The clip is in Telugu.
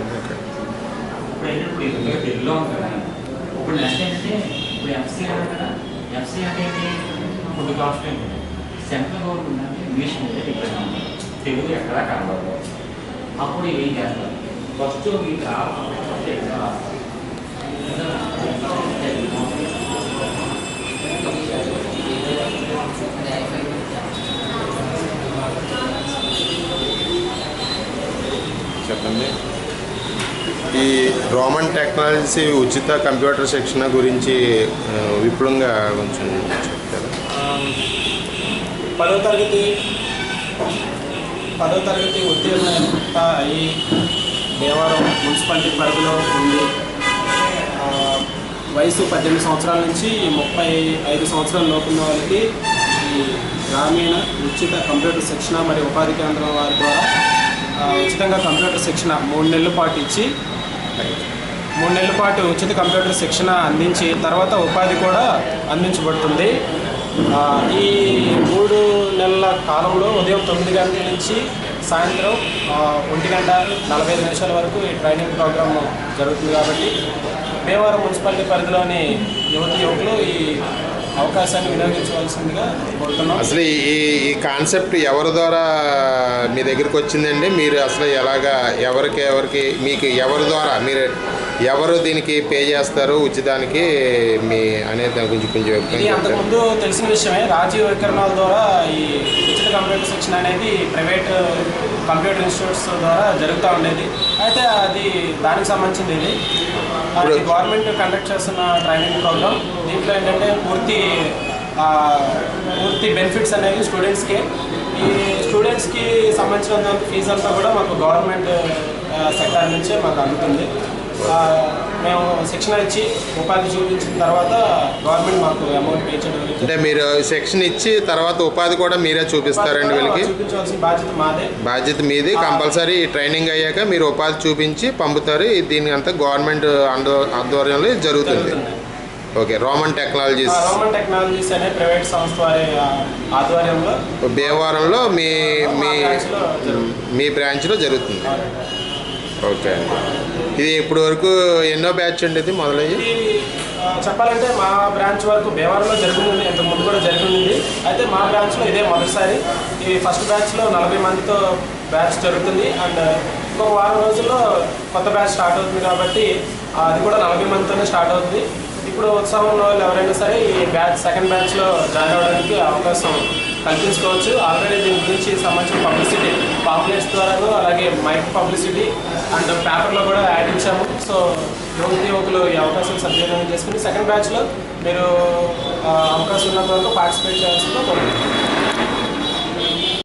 ఇప్పుడు ఏంటంటే ఇప్పుడు ఇది తెలుగులో ఉంది కదా ఇప్పుడు నెక్స్ట్ ఏంటంటే ఇప్పుడు ఎఫ్సీ అన్నారు కదా ఎఫ్సీ అంటే ఏంటి ఫుడ్ కాస్ట్ ఏంటి సెంట్రల్ గవర్నమెంట్ అంటే ఇంగ్లీష్ మీద డిపెండ్ ఉంది తెలుగు ఎక్కడా కనబడదు అప్పుడు ఏం చేస్తారు ఫస్ట్ మీకు రావాలి ఎగ్జామ్ రాస్తారు చెప్పండి ఈ రోమన్ టెక్నాలజీ ఉచిత కంప్యూటర్ శిక్షణ గురించి ఆ, విపులంగా కొంచెం చెప్తారా? పదో తరగతి పదో తరగతి ఉత్తీర్ణత అయ్యి దేవారం మున్సిపాలిటీ పరిధిలో ఉంది వయసు పద్దెనిమిది సంవత్సరాల నుంచి ముప్పై ఐదు సంవత్సరాల లోపున్న వాళ్ళకి ఈ గ్రామీణ ఉచిత కంప్యూటర్ శిక్షణ మరియు ఉపాధి కేంద్రం వారి ద్వారా ఉచితంగా కంప్యూటర్ శిక్షణ మూడు నెలల పాటు ఇచ్చి మూడు నెలల పాటు ఉచిత కంప్యూటర్ శిక్షణ అందించి తర్వాత ఉపాధి కూడా అందించబడుతుంది. ఈ మూడు నెలల కాలంలో ఉదయం తొమ్మిది గంటల నుంచి సాయంత్రం ఒంటి గంట నలభై ఐదు నిమిషాల వరకు ఈ ట్రైనింగ్ ప్రోగ్రామ్ జరుగుతుంది కాబట్టి భీమవరం మున్సిపాలిటీ పరిధిలోని యువతి యువకులు ఈ అవకాశాన్ని వినియోగించవలసిందిగా కోరుతున్నాం. అసలు ఈ ఈ- కాన్సెప్ట్ ఎవరి ద్వారా మీ దగ్గరికి వచ్చిందండి? మీరు అసలు ఎలాగా ఎవరికి ఎవరికి మీకు ఎవరి ద్వారా మీరు ఎవరు దీనికి పే చేస్తారు ఉచితానికి మీ అనేది దాని గురించి కొంచెం? అంతకుముందు తెలిసిన విషయమే. రాజీవ్ వికరణాల ద్వారా ఈ ఉచిత కంప్యూటర్ శిక్షణ అనేది ప్రైవేట్ కంప్యూటర్ ఇన్స్టిట్యూట్స్ ద్వారా జరుగుతూ ఉండేది. అయితే అది దానికి సంబంధించింది ఇది. అది గవర్నమెంట్ కండక్ట్ చేస్తున్న ట్రైనింగ్ ప్రోగ్రామ్ దీంట్లో ఏంటంటే పూర్తి పూర్తి బెనిఫిట్స్ అనేవి స్టూడెంట్స్కి ఈ స్టూడెంట్స్కి సంబంధించిన ఫీజు అంతా కూడా మాకు గవర్నమెంట్ సెక్టార్ నుంచే మాకు అందుతుంది. మేము శిక్షణ ఇచ్చి ఉపాధి చూపించిన తర్వాత గవర్నమెంట్ మాకు అమౌంట్ పే చేయడం. అంటే మీరు సెక్షన్ ఇచ్చి తర్వాత ఉపాధి కూడా మీరే చూపిస్తారండి వీళ్ళకి? చూపించవలసిన బాధ్యత మాదే. బాధ్యత మీది. కంపల్సరీ ట్రైనింగ్ అయ్యాక మీరు ఉపాధి చూపించి పంపుతారు. దీని అంతా గవర్నమెంట్ ఆధ్వర్యంలో జరుగుతుంది. Okay Roman technologies. Roman technologies అనే ప్రైవేట్ సంస్థ వారి ఆధ్వర్యంలో భీమవరంలో మీ మీ. మీ బ్రాంచ్లో జరుగుతుంది. ఓకే అండి. ఇది ఇప్పుడు వరకు ఎన్నో బ్యాచ్ అండి ఇది మొదలయ్యి చెప్పాలంటే మా బ్రాంచ్ వరకు భీమవరంలో జరుగుతుంది ఇంతకు ముందు కూడా జరుగుతుంది అయితే మా బ్రాంచ్లో ఇదే మొదటిసారి. ఈ ఫస్ట్ బ్యాచ్లో నలభై మందితో బ్యాచ్ జరుగుతుంది. అండ్ ఇంకొక వారం రోజుల్లో కొత్త బ్యాచ్ స్టార్ట్ అవుతుంది కాబట్టి అది కూడా నలభై మందితోనే స్టార్ట్ అవుతుంది. ఇప్పుడు ఉత్సాహంలో వాళ్ళు ఎవరైనా సరే ఈ బ్యాచ్ సెకండ్ బ్యాచ్లో జాయిన్ అవ్వడానికి అవకాశం కల్పించుకోవచ్చు. ఆల్రెడీ దీని గురించి సంబంధించిన పబ్లిసిటీ పాంప్లెట్స్ ద్వారాను అలాగే మైక్ పబ్లిసిటీ అండ్ పేపర్లో కూడా యాడ్ ఇచ్చాము. సో యువతి యువకులు ఈ అవకాశం సద్వినియోగం చేసుకుని సెకండ్ బ్యాచ్లో మీరు అవకాశం ఉన్నంత వరకు పార్టిసిపేట్ చేయాల్సిందో కోరుకుంటున్నాను